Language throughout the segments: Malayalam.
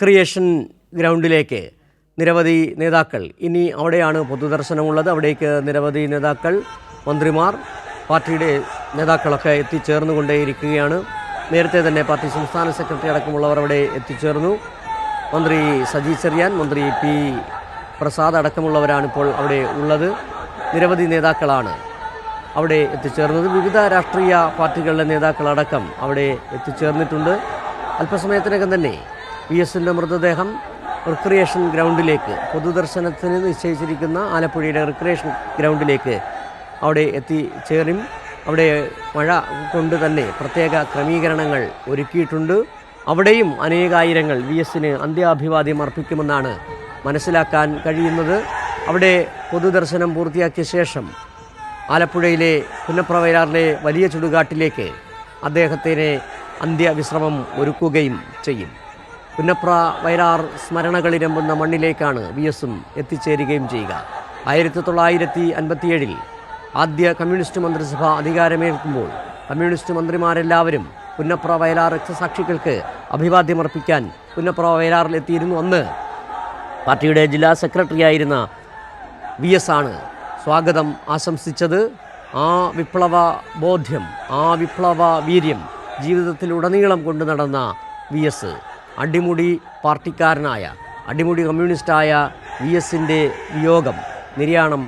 റിക്രിയേഷൻ ഗ്രൗണ്ടിലേക്ക് നിരവധി നേതാക്കൾ. ഇനി അവിടെയാണ് പൊതുദർശനമുള്ളത്. അവിടേക്ക് നിരവധി നേതാക്കൾ മന്ത്രിമാർ പാർട്ടിയുടെ നേതാക്കളൊക്കെ എത്തിച്ചേർന്നുകൊണ്ടേയിരിക്കുകയാണ്. നേരത്തെ തന്നെ പാർട്ടി സംസ്ഥാന സെക്രട്ടറി അടക്കമുള്ളവർ അവിടെ എത്തിച്ചേർന്നു. മന്ത്രി സജി ചെറിയാൻ മന്ത്രി പി പ്രസാദ് അടക്കമുള്ളവരാണ് ഇപ്പോൾ അവിടെ ഉള്ളത്. നിരവധി നേതാക്കളാണ് അവിടെ എത്തിച്ചേർന്നത്. വിവിധ രാഷ്ട്രീയ പാർട്ടികളുടെ നേതാക്കളടക്കം അവിടെ എത്തിച്ചേർന്നിട്ടുണ്ട്. അല്പസമയത്തിനകം തന്നെ വി എസിന്റെ മൃതദേഹം റിക്രിയേഷൻ ഗ്രൗണ്ടിലേക്ക് പൊതുദർശനത്തിന് നിശ്ചയിച്ചിരിക്കുന്ന ആലപ്പുഴയുടെ റിക്രിയേഷൻ ഗ്രൗണ്ടിലേക്ക് അവിടെ എത്തിച്ചേരും. അവിടെ മഴ കൊണ്ട് തന്നെ പ്രത്യേക ക്രമീകരണങ്ങൾ ഒരുക്കിയിട്ടുണ്ട്. അവിടെയും അനേകായിരങ്ങൾ വി എസിന് അന്ത്യാഭിവാദ്യം അർപ്പിക്കുമെന്നാണ് മനസ്സിലാക്കാൻ കഴിയുന്നത്. അവിടെ പൊതുദർശനം പൂർത്തിയാക്കിയ ശേഷം ആലപ്പുഴയിലെ പുന്നപ്രവയലാറിലെ വലിയ ചുടുകാട്ടിലേക്ക് അദ്ദേഹത്തിന് അന്ത്യവിശ്രമം ഒരുക്കുകയും ചെയ്യും. പുന്നപ്ര വയലാർ സ്മരണകളിരമ്പുന്ന മണ്ണിലേക്കാണ് വി എസും എത്തിച്ചേരുകയും ചെയ്യുക. ആയിരത്തി തൊള്ളായിരത്തി അൻപത്തിയേഴിൽ ആദ്യ കമ്മ്യൂണിസ്റ്റ് മന്ത്രിസഭ അധികാരമേൽക്കുമ്പോൾ കമ്മ്യൂണിസ്റ്റ് മന്ത്രിമാരെല്ലാവരും പുന്നപ്ര വയലാർ രക്തസാക്ഷികൾക്ക് അഭിവാദ്യമർപ്പിക്കാൻ പുന്നപ്ര വയലാറിലെത്തിയിരുന്നു അന്ന്. പാർട്ടിയുടെ ജില്ലാ സെക്രട്ടറിയായിരുന്ന വി എസ് ആണ് സ്വാഗതം ആശംസിച്ചത്. ആ വിപ്ലവ ബോധ്യം ആ വിപ്ലവ വീര്യം ജീവിതത്തിലുടനീളം കൊണ്ടു നടന്ന വി എസ്. അടിമുടി പാർട്ടിക്കാരനായ അടിമുടി കമ്മ്യൂണിസ്റ്റായ വി എസിന്റെ വിയോഗം നിര്യാണം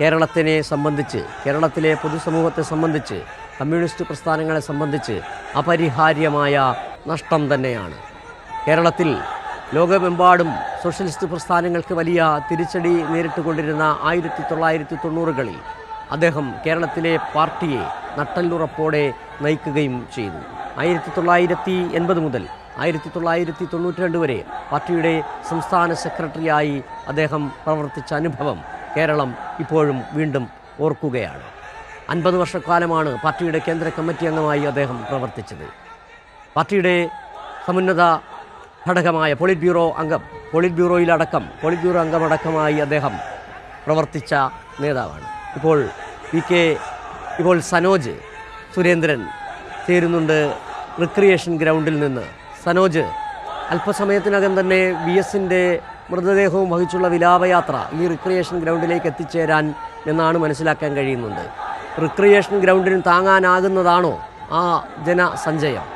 കേരളത്തിനെ സംബന്ധിച്ച് കേരളത്തിലെ പൊതുസമൂഹത്തെ സംബന്ധിച്ച് കമ്മ്യൂണിസ്റ്റ് പ്രസ്ഥാനങ്ങളെ സംബന്ധിച്ച് അപരിഹാര്യമായ നഷ്ടം തന്നെയാണ്. കേരളത്തിൽ ലോകമെമ്പാടും സോഷ്യലിസ്റ്റ് പ്രസ്ഥാനങ്ങൾക്ക് വലിയ തിരിച്ചടി നേരിട്ടുകൊണ്ടിരുന്ന ആയിരത്തി തൊള്ളായിരത്തി തൊണ്ണൂറുകളിൽ അദ്ദേഹം കേരളത്തിലെ പാർട്ടിയെ നട്ടല്ലുറപ്പോടെ നയിക്കുകയും ചെയ്തു. ആയിരത്തി തൊള്ളായിരത്തി എൺപത് മുതൽ ആയിരത്തി തൊള്ളായിരത്തി തൊണ്ണൂറ്റി രണ്ട് വരെ പാർട്ടിയുടെ സംസ്ഥാന സെക്രട്ടറിയായി അദ്ദേഹം പ്രവർത്തിച്ച അനുഭവം കേരളം ഇപ്പോഴും വീണ്ടും ഓർക്കുകയാണ്. അൻപത് വർഷക്കാലമാണ് പാർട്ടിയുടെ കേന്ദ്ര കമ്മിറ്റി അംഗമായി അദ്ദേഹം പ്രവർത്തിച്ചത്. പാർട്ടിയുടെ സമുന്നത ഘടകമായ പോളിറ്റ് ബ്യൂറോ അംഗം പോളിറ്റ് ബ്യൂറോയിലടക്കം പോളിറ്റ് ബ്യൂറോ അംഗമടക്കമായി അദ്ദേഹം പ്രവർത്തിച്ച നേതാവാണ്. ഇപ്പോൾ പി കെ ഇപ്പോൾ സനോജ് സുരേന്ദ്രൻ ചേരുന്നുണ്ട് റിക്രിയേഷൻ ഗ്രൗണ്ടിൽ നിന്ന്. സനോജ് അല്പസമയത്തിനകം തന്നെ വി എസിന്റെ മൃതദേഹവും വഹിച്ചുള്ള വിലാപയാത്ര ഈ റിക്രിയേഷൻ ഗ്രൗണ്ടിലേക്ക് എത്തിച്ചേരാൻ എന്നാണ് മനസ്സിലാക്കാൻ കഴിയുന്നുണ്ട് റിക്രിയേഷൻ ഗ്രൗണ്ടിന് താങ്ങാനാകുന്നതാണോ ആ ജനസഞ്ചയം?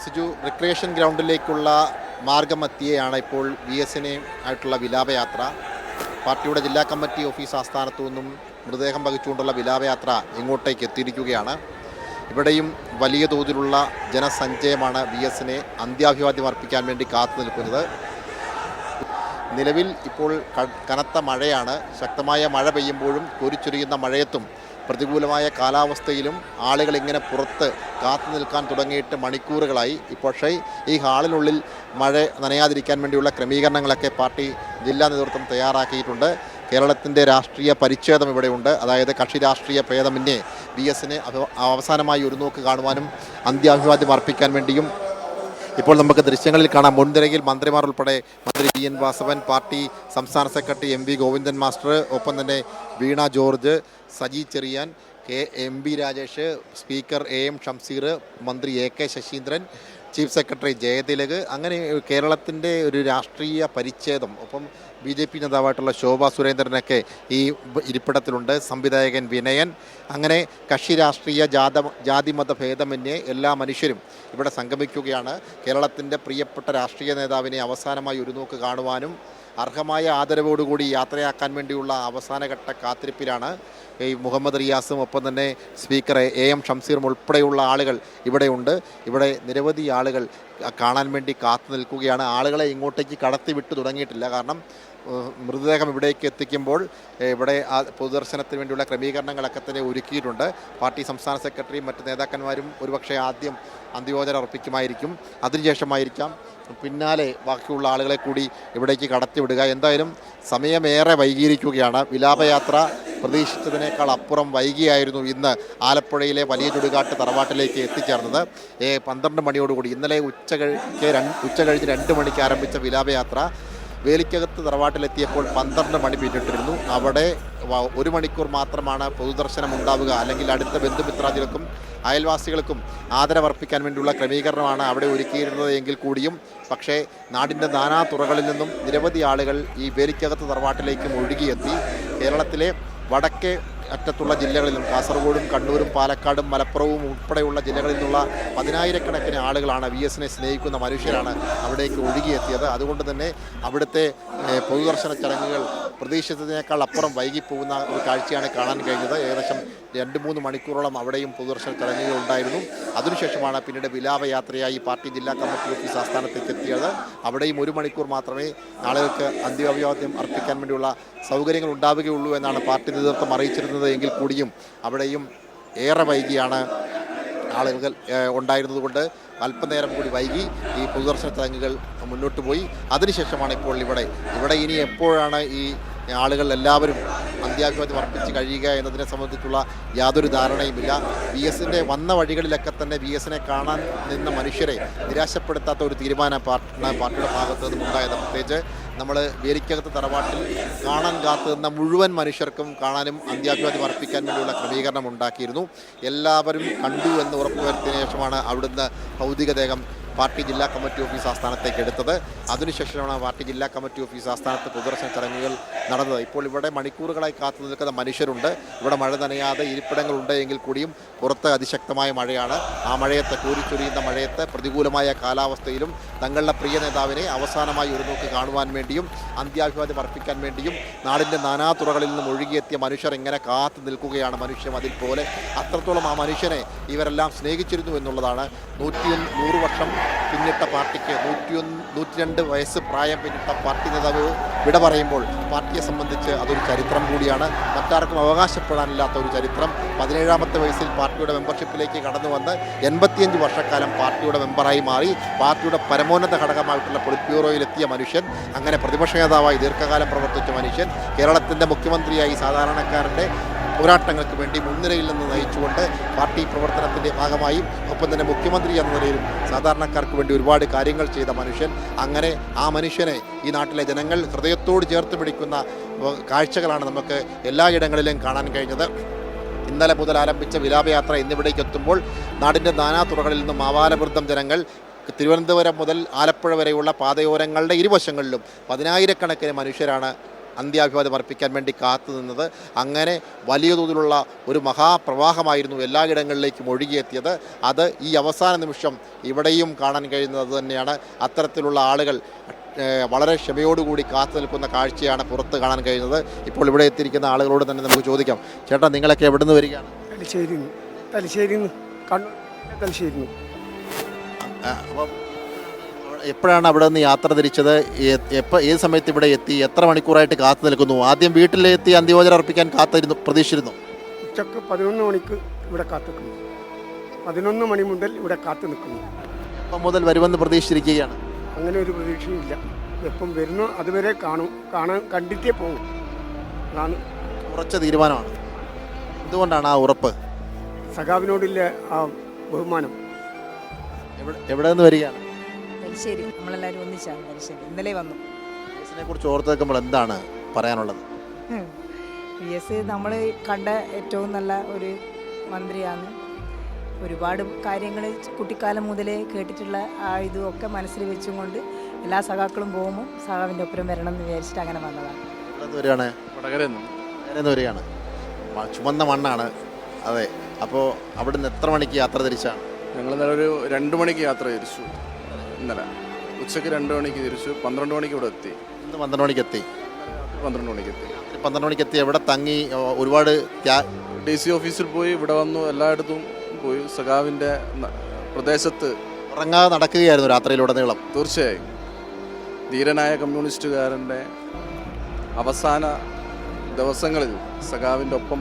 സിജു റിക്രിയേഷൻ ഗ്രൗണ്ടിലേക്കുള്ള മാർഗമത്തിയെയാണ് ഇപ്പോൾ വി എസിനെ ആയിട്ടുള്ള വിലാപയാത്ര. പാർട്ടിയുടെ ജില്ലാ കമ്മിറ്റി ഓഫീസ് ആസ്ഥാനത്തു നിന്നും മൃതദേഹം വഹിച്ചുകൊണ്ടുള്ള വിലാപയാത്ര ഇങ്ങോട്ടേക്ക് എത്തിയിരിക്കുകയാണ്. ഇവിടെയും വലിയ തോതിലുള്ള ജനസഞ്ചയമാണ് വി എസിനെ അന്ത്യാഭിവാദ്യം അർപ്പിക്കാൻ വേണ്ടി കാത്തു നിൽക്കുന്നത്. നിലവിൽ ഇപ്പോൾ കനത്ത മഴയാണ്. ശക്തമായ മഴ പെയ്യുമ്പോഴും കോരിച്ചൊരിയുന്ന മഴയത്തും പ്രതികൂലമായ കാലാവസ്ഥയിലും ആളുകൾ ഇങ്ങനെ പുറത്ത് കാത്തു നിൽക്കാൻ തുടങ്ങിയിട്ട് മണിക്കൂറുകളായി. പക്ഷേ ഈ ഹാളിനുള്ളിൽ മഴ നനയാതിരിക്കാൻ വേണ്ടിയുള്ള ക്രമീകരണങ്ങളൊക്കെ പാർട്ടി ജില്ലാ നേതൃത്വം തയ്യാറാക്കിയിട്ടുണ്ട്. കേരളത്തിന്റെ രാഷ്ട്രീയ പരിച്ഛേദം ഇവിടെയുണ്ട് അതായത് കക്ഷി രാഷ്ട്രീയ ഭേദമന്യേ ബി എസിനെ അവസാനമായി ഒരു നോക്ക് കാണുവാനും അന്ത്യാഭിവാദ്യം അർപ്പിക്കാൻ വേണ്ടിയും ഇപ്പോൾ നമുക്ക് ദൃശ്യങ്ങളിൽ കാണാം. മുൻനിരയിൽ മന്ത്രിമാർ ഉൾപ്പെടെ മന്ത്രി വി എൻ വാസവൻ പാർട്ടി സംസ്ഥാന secretary M V Govindan master ഒപ്പം തന്നെ Veena George Saji Cherian K M B Rajesh speaker A M Shamseer മന്ത്രി A K Saseendran chief secretary Jayathilak അങ്ങനെ കേരളത്തിന്റെ ഒരു രാഷ്ട്രീയ പരിച്ഛേദം ഒപ്പം ബി ജെ പി നേതാവായിട്ടുള്ള ശോഭാ സുരേന്ദ്രനൊക്കെ ഈ ഇരിപ്പിടത്തിലുണ്ട് സംവിധായകൻ വിനയൻ അങ്ങനെ കക്ഷി രാഷ്ട്രീയ ജാത ജാതിമത ഭേദമന്യേ എല്ലാ മനുഷ്യരും ഇവിടെ സംഗമിക്കുകയാണ്. കേരളത്തിന്റെ പ്രിയപ്പെട്ട രാഷ്ട്രീയ നേതാവിനെ അവസാനമായി ഒരു നോക്ക് കാണുവാനും അർഹമായ ആദരവോടുകൂടി യാത്രയാക്കാൻ വേണ്ടിയുള്ള അവസാനഘട്ട കാത്തിരിപ്പിലാണ് ഈ മുഹമ്മദ് റിയാസും ഒപ്പം തന്നെ സ്പീക്കർ എ എം ഷംസീറും ഉൾപ്പെടെയുള്ള ആളുകൾ ഇവിടെയുണ്ട് ഇവിടെ നിരവധി ആളുകൾ കാണാൻ വേണ്ടി കാത്തു നിൽക്കുകയാണ്. ആളുകളെ ഇങ്ങോട്ടേക്ക് കടത്തി വിട്ടു തുടങ്ങിയിട്ടില്ല. കാരണം മൃതദേഹം ഇവിടേക്ക് എത്തിക്കുമ്പോൾ ഇവിടെ പൊതുദർശനത്തിന് വേണ്ടിയുള്ള ക്രമീകരണങ്ങളൊക്കെ തന്നെ ഒരുക്കിയിട്ടുണ്ട്. പാർട്ടി സംസ്ഥാന സെക്രട്ടറിയും മറ്റ് നേതാക്കന്മാരും ഒരുപക്ഷെ ആദ്യം അന്ത്യോചന അർപ്പിക്കുമായിരിക്കും. അതിനുശേഷമായിരിക്കാം. പിന്നാലെ ബാക്കിയുള്ള ആളുകളെ കൂടി ഇവിടേക്ക് കടത്തിവിടുക. എന്തായാലും സമയമേറെ വൈകിയിരിക്കുകയാണ്. വിലാപയാത്ര പ്രതീക്ഷിച്ചതിനേക്കാൾ അപ്പുറം വൈകിയായിരുന്നു ഇന്ന് ആലപ്പുഴയിലെ വലിയ ചുടുകാട്ട് തറവാട്ടിലേക്ക് എത്തിച്ചേർന്നത്. പന്ത്രണ്ട് മണിയോടുകൂടി. ഇന്നലെ ഉച്ച ഉച്ച കഴിഞ്ഞ് രണ്ട് മണിക്ക് ആരംഭിച്ച വിലാപയാത്ര വേലിക്കകത്ത് തറവാട്ടിലെത്തിയപ്പോൾ പന്ത്രണ്ട് മണി പിന്നിട്ടിരുന്നു. അവിടെ ഒരു മണിക്കൂർ മാത്രമാണ് പൊതുദർശനം ഉണ്ടാവുക. അല്ലെങ്കിൽ അടുത്ത ബന്ധുമിത്രാദികൾക്കും അയൽവാസികൾക്കും ആദരവർപ്പിക്കാൻ വേണ്ടിയുള്ള ക്രമീകരണമാണ് അവിടെ ഒരുക്കിയിരുന്നത് എങ്കിൽ കൂടിയും. പക്ഷേ നാടിന്റെ നാനാ തുറകളിൽ നിന്നും നിരവധി ആളുകൾ ഈ വേലിക്കകത്ത് തറവാട്ടിലേക്കും ഒഴുകിയെത്തി കേരളത്തിലെ വടക്കേ അറ്റത്തുള്ള ജില്ലകളിലും കാസർഗോഡും കണ്ണൂരും പാലക്കാടും മലപ്പുറവും ഉൾപ്പെടെയുള്ള ജില്ലകളിൽ നിന്നുള്ള പതിനായിരക്കണക്കിന് ആളുകളാണ് വി എസിനെ സ്നേഹിക്കുന്ന മനുഷ്യരാണ് അവിടേക്ക് ഒഴുകിയെത്തിയത്. അതുകൊണ്ട് തന്നെ അവിടുത്തെ പൊതുദർശന ചടങ്ങുകൾ പ്രതീക്ഷിച്ചതിനേക്കാൾ അപ്പുറം വൈകിപ്പോകുന്ന ഒരു കാഴ്ചയാണ് കാണാൻ കഴിഞ്ഞത്. ഏകദേശം രണ്ട് മൂന്ന് മണിക്കൂറോളം അവിടെയും പൊതുദർശന ചടങ്ങുകൾ ഉണ്ടായിരുന്നു. അതിനുശേഷമാണ് പിന്നീട് വിലാപയാത്രയായി പാർട്ടി ജില്ലാ കമ്മിറ്റി ഓഫീസ് ആസ്ഥാനത്തേക്ക് എത്തിയത്. അവിടെയും ഒരു മണിക്കൂർ മാത്രമേ ആളുകൾക്ക് അന്ത്യാഭിവാദ്യം അർപ്പിക്കാൻ വേണ്ടിയുള്ള സൗകര്യങ്ങൾ ഉണ്ടാവുകയുള്ളൂ എന്നാണ് പാർട്ടി നേതൃത്വം അറിയിച്ചിരുന്നത്. എങ്കിൽ കൂടിയും അവിടെയും ഏറെ വൈകിയാണ് ആളുകൾ ഉണ്ടായിരുന്നതുകൊണ്ട് അല്പനേരം കൂടി വൈകി ഈ പൊതുദർശന ചടങ്ങുകൾ മുന്നോട്ട് പോയി. അതിനുശേഷമാണ് ഇപ്പോൾ ഇവിടെ. ഇവിടെ ഇനി എപ്പോഴാണ് ഈ ആളുകൾ എല്ലാവരും അന്ത്യാഭിവാദ്യം അർപ്പിച്ച് കഴിയുക എന്നതിനെ സംബന്ധിച്ചുള്ള യാതൊരു ധാരണയുമില്ല. വി എസിന്റെ വന്ന വഴികളിലൊക്കെ തന്നെ വി എസിനെ കാണാൻ നിന്ന മനുഷ്യരെ നിരാശപ്പെടുത്താത്ത ഒരു തീരുമാനം പാർട്ടി പാർട്ടിയുടെ ഭാഗത്ത് നിന്നും ഉണ്ടായത് പ്രത്യേകിച്ച് നമ്മൾ വേലിക്കകത്ത് തറവാട്ടിൽ കാണാൻ കാത്തുന്ന മുഴുവൻ മനുഷ്യർക്കും കാണാനും അന്ത്യാഭിവാദ്യം അർപ്പിക്കാൻ വേണ്ടിയുള്ള ക്രമീകരണം ഉണ്ടാക്കിയിരുന്നു. എല്ലാവരും കണ്ടു എന്ന് ഉറപ്പുവരുത്തിയ ശേഷമാണ് അവിടുന്ന് ഭൗതികദേഹം പാർട്ടി ജില്ലാ കമ്മിറ്റി ഓഫീസ് ആസ്ഥാനത്തേക്ക് എടുത്തത്. അതിനുശേഷമാണ് പാർട്ടി ജില്ലാ കമ്മിറ്റി ഓഫീസ് ആസ്ഥാനത്ത് പൊതുദർശന ചടങ്ങുകൾ നടന്നത്. ഇപ്പോൾ ഇവിടെ മണിക്കൂറുകളായി കാത്തു നിൽക്കുന്ന മനുഷ്യരുണ്ട്. ഇവിടെ മഴ നനയാതെ ഇരിപ്പിടങ്ങളുണ്ട് എങ്കിൽ കൂടിയും പുറത്ത് അതിശക്തമായ മഴയാണ്. ആ മഴയത്ത് കൂരിച്ചൊരിയുന്ന മഴയത്ത് പ്രതികൂലമായ കാലാവസ്ഥയിലും തങ്ങളുടെ പ്രിയ നേതാവിനെ അവസാനമായി ഒരു നോക്ക് കാണുവാൻ വേണ്ടിയും അന്ത്യാഭിവാദ്യം അർപ്പിക്കാൻ വേണ്ടിയും നാടിന്റെ നാനാതുറകളിൽ നിന്നും ഒഴുകിയെത്തിയ മനുഷ്യർ ഇങ്ങനെ കാത്തു നിൽക്കുകയാണ് മനുഷ്യം അതിൽ പോലെ. അത്രത്തോളം ആ മനുഷ്യനെ ഇവരെല്ലാം സ്നേഹിച്ചിരുന്നു എന്നുള്ളതാണ് നൂറ്റി നൂറ് വർഷം പിന്നിട്ട പാർട്ടിക്ക് നൂറ്റിയൊന്ന് നൂറ്റി രണ്ട് വയസ്സ് പ്രായം പിന്നിട്ട പാർട്ടി നേതാവ് വിട പറയുമ്പോൾ പാർട്ടിയെ സംബന്ധിച്ച് അതൊരു ചരിത്രം കൂടിയാണ്. മറ്റാർക്കും അവകാശപ്പെടാനില്ലാത്ത ഒരു ചരിത്രം. പതിനേഴാമത്തെ വയസ്സിൽ പാർട്ടിയുടെ മെമ്പർഷിപ്പിലേക്ക് കടന്നു വന്ന് എൺപത്തിയഞ്ച് വർഷക്കാലം പാർട്ടിയുടെ മെമ്പറായി മാറി പാർട്ടിയുടെ പരമോന്നത ഘടകമായിട്ടുള്ള പൊളിറ്റ് ബ്യൂറോയിലെത്തിയ മനുഷ്യൻ അങ്ങനെ പ്രതിപക്ഷ നേതാവായി ദീർഘകാലം പ്രവർത്തിച്ച മനുഷ്യൻ കേരളത്തിന്റെ മുഖ്യമന്ത്രിയായി സാധാരണക്കാരന്റെ പോരാട്ടങ്ങൾക്ക് വേണ്ടി മുൻനിരയിൽ നിന്ന് നയിച്ചുകൊണ്ട് പാർട്ടി പ്രവർത്തനത്തിന്റെ ഭാഗമായി ഒപ്പം തന്നെ മുഖ്യമന്ത്രി എന്ന നിലയിലും സാധാരണക്കാർക്ക് വേണ്ടി ഒരുപാട് കാര്യങ്ങൾ ചെയ്ത മനുഷ്യൻ. അങ്ങനെ ആ മനുഷ്യനെ ഈ നാട്ടിലെ ജനങ്ങൾ ഹൃദയത്തോട് ചേർത്ത് പിടിക്കുന്ന കാഴ്ചകളാണ് നമുക്ക് എല്ലായിടങ്ങളിലും കാണാൻ കഴിഞ്ഞത്. ഇന്നലെ മുതൽ ആരംഭിച്ച വിലാപയാത്ര ഇന്നിവിടേക്ക് എത്തുമ്പോൾ നാടിന്റെ നാനാതുറകളിൽ നിന്നും ആവാലവൃദ്ധം ജനങ്ങൾ തിരുവനന്തപുരം മുതൽ ആലപ്പുഴ വരെയുള്ള പാതയോരങ്ങളുടെ ഇരുവശങ്ങളിലും പതിനായിരക്കണക്കിന് മനുഷ്യരാണ് അന്ത്യാഭിവാദം അർപ്പിക്കാൻ വേണ്ടി കാത്തു നിന്നത്. അങ്ങനെ വലിയ തോതിലുള്ള ഒരു മഹാപ്രവാഹമായിരുന്നു എല്ലായിടങ്ങളിലേക്കും ഒഴുകിയെത്തിയത്. അത് ഈ അവസാന നിമിഷം ഇവിടെയും കാണാൻ കഴിയുന്നത് തന്നെയാണ്. അത്തരത്തിലുള്ള ആളുകൾ വളരെ ക്ഷമയോടുകൂടി കാത്തു നിൽക്കുന്ന കാഴ്ചയാണ് പുറത്ത് കാണാൻ കഴിയുന്നത്. ഇപ്പോൾ ഇവിടെ എത്തിയിരിക്കുന്ന ആളുകളോട് തന്നെ നമുക്ക് ചോദിക്കാം. ചേട്ടാ നിങ്ങളൊക്കെ എവിടെ നിന്ന് വരികയാണ്? തലശ്ശേരി തലശ്ശേരി കണ്ണൂർ തലശ്ശേരി അപ്പം എപ്പോഴാണ് അവിടെ നിന്ന് യാത്ര തിരിച്ചത്? എപ്പോൾ ഏത് സമയത്ത് ഇവിടെ എത്തി? എത്ര മണിക്കൂറായിട്ട് കാത്തു നിൽക്കുന്നു? ആദ്യം വീട്ടിലെത്തി അന്ത്യോജനം അർപ്പിക്കാൻ കാത്തിരുന്നു പ്രതീക്ഷിച്ചിരുന്നു. ഉച്ചയ്ക്ക് പതിനൊന്ന് മണിക്ക് ഇവിടെ കാത്തു നിൽക്കുന്നു. പതിനൊന്ന് മണി മുതൽ ഇവിടെ കാത്തു നിൽക്കുന്നു. അപ്പം മുതൽ വരുമെന്ന് പ്രതീക്ഷിച്ചിരിക്കുകയാണ്. അങ്ങനെ ഒരു പ്രതീക്ഷയില്ല എപ്പം വരുന്നു അതുവരെ കാണും. കാണാൻ കണ്ടിട്ടേ പോകും അതാണ്. ഉറച്ച തീരുമാനമാണ്. എന്തുകൊണ്ടാണ് ആ ഉറപ്പ്? സഖാവിനോടില്ല ആ ബഹുമാനം. എവിടെ നിന്ന് വരികയാണ്? തലശ്ശേരി. നമ്മളെല്ലാവരും ഒന്നിച്ചാണ് തലശ്ശേരി. ഇന്നലെ വന്നു. ഇതിനെ കുറിച്ച് ഓർത്ത് വെക്കുമ്പോൾ എന്താണ് പറയാനുള്ളത്? പി എസ് നമ്മൾ കണ്ട ഏറ്റവും നല്ല ഒരു മന്ത്രിയാണ് ഒരുപാട് കാര്യങ്ങൾ കുട്ടിക്കാലം മുതലേ കേട്ടിട്ടുള്ള ആ ഇതൊക്കെ ഒക്കെ മനസ്സിൽ വെച്ചുകൊണ്ട് എല്ലാ സഖാക്കളും പോകുമ്പോൾ സഖാവിന്റെ ഒപ്പം വരണം എന്ന് വിചാരിച്ചിട്ട് അങ്ങനെ വന്നതാണ്. ചുമന്ന മണ്ണാണ്. അതെ. അപ്പോൾ അവിടെ നിന്ന് എത്ര മണിക്ക് യാത്ര തിരിച്ചാണ് ഞങ്ങൾ ഇന്നലെ ഒരു രണ്ട് മണിക്ക് യാത്ര തിരിച്ചു. ഇന്നലെ. ഉച്ചയ്ക്ക് രണ്ട് മണിക്ക് തിരിച്ചു. പന്ത്രണ്ട് മണിക്ക് ഇവിടെ എത്തി. ഇന്ന് പന്ത്രണ്ട് മണിക്ക് എത്തി? പന്ത്രണ്ട് മണിക്ക് എത്തി. പന്ത്രണ്ട് മണിക്ക് എത്തി. എവിടെ തങ്ങി? ഒരുപാട് ഡി സി ഓഫീസിൽ പോയി ഇവിടെ വന്നു. എല്ലായിടത്തും പോയി. സഖാവിന്റെ പ്രദേശത്ത് ഉറങ്ങാതെ നടക്കുകയായിരുന്നു രാത്രിയിലുടനീളം. തീർച്ചയായും. ധീരനായ കമ്മ്യൂണിസ്റ്റുകാരന്റെ അവസാന ദിവസങ്ങളിൽ സഖാവിന്റെ ഒപ്പം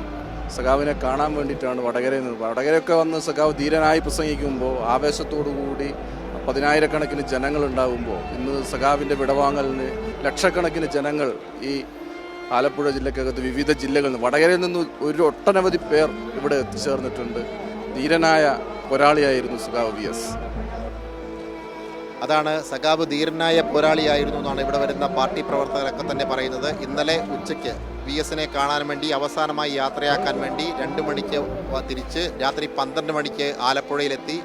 സഖാവിനെ കാണാൻ വേണ്ടിയിട്ടാണ് വടകരയിൽ നിന്ന് വടകരയൊക്കെ വന്ന് സഖാവ് ധീരനായി പ്രസംഗിക്കുമ്പോൾ ആവേശത്തോടു കൂടി പതിനായിരക്കണക്കിന് ജനങ്ങൾ ഉണ്ടാകുമ്പോൾ ഇന്ന് സഖാവിന്റെ വിടവാങ്ങലിന് ലക്ഷക്കണക്കിന് ജനങ്ങൾ ഈ ആലപ്പുഴ ജില്ലക്കകത്ത് വിവിധ ജില്ലകളിൽ നിന്ന് വടകരയിൽ നിന്ന് ഒരു ഒട്ടനവധി പേർ ഇവിടെ എത്തിച്ചേർന്നിട്ടുണ്ട്. ധീരനായ പോരാളിയായിരുന്നു സഖാവ് വി എസ് അതാണ് സഖാവ് ധീരനായ പോരാളിയായിരുന്നു എന്നാണ് ഇവിടെ വരുന്ന പാർട്ടി പ്രവർത്തകരൊക്കെ തന്നെ പറയുന്നത്. ഇന്നലെ ഉച്ചയ്ക്ക് വി എസിനെ കാണാൻ വേണ്ടി അവസാനമായി യാത്രയാക്കാൻ വേണ്ടി രണ്ട് മണിക്ക് തിരിച്ച് രാത്രി പന്ത്രണ്ട് മണിക്ക് ആലപ്പുഴയിലെത്തി.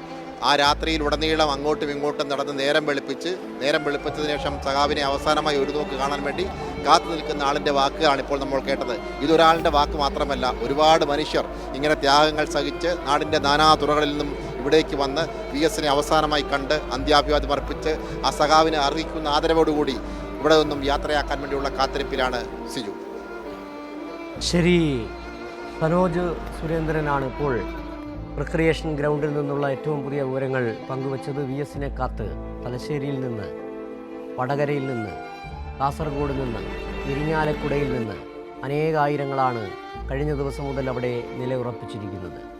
ആ രാത്രിയിൽ ഉടനീളം അങ്ങോട്ടും ഇങ്ങോട്ടും നടന്ന് നേരം വെളുപ്പിച്ച് നേരം വെളുപ്പിച്ചതിന് ശേഷം സഖാവിനെ അവസാനമായി ഒരു നോക്ക് കാണാൻ വേണ്ടി കാത്തു നിൽക്കുന്ന ആളിന്റെ വാക്കുകളാണ് ഇപ്പോൾ നമ്മൾ കേട്ടത്. ഇതൊരാളിന്റെ വാക്ക് മാത്രമല്ല ഒരുപാട് മനുഷ്യർ ഇങ്ങനെ ത്യാഗങ്ങൾ സഹിച്ച് നാടിന്റെ നാനാ തുറകളിൽ നിന്നും ഇവിടേക്ക് വന്ന് വി എസിനെ അവസാനമായി കണ്ട് അന്ത്യാഭിവാദ്യം അർപ്പിച്ച് ആ സഖാവിനെ അറിയിക്കുന്ന ആദരവോടുകൂടി ഇവിടെ നിന്നും യാത്രയാക്കാൻ വേണ്ടിയുള്ള കാത്തിരിപ്പിലാണ് സിജു. ശരി സനോജ് സുരേന്ദ്രനാണ് ഇപ്പോൾ റിക്രിയേഷൻ ഗ്രൗണ്ടിൽ നിന്നുള്ള ഏറ്റവും പുതിയ വിവരങ്ങൾ പങ്കുവച്ചത് വി എസിനെ കാത്ത് തലശ്ശേരിയിൽ നിന്ന് വടകരയിൽ നിന്ന് കാസർഗോഡ് നിന്ന് ഇരിങ്ങാലക്കുടയിൽ നിന്ന് അനേകായിരങ്ങളാണ് കഴിഞ്ഞ ദിവസം മുതൽ അവിടെ നിലയുറപ്പിച്ചിരിക്കുന്നത്.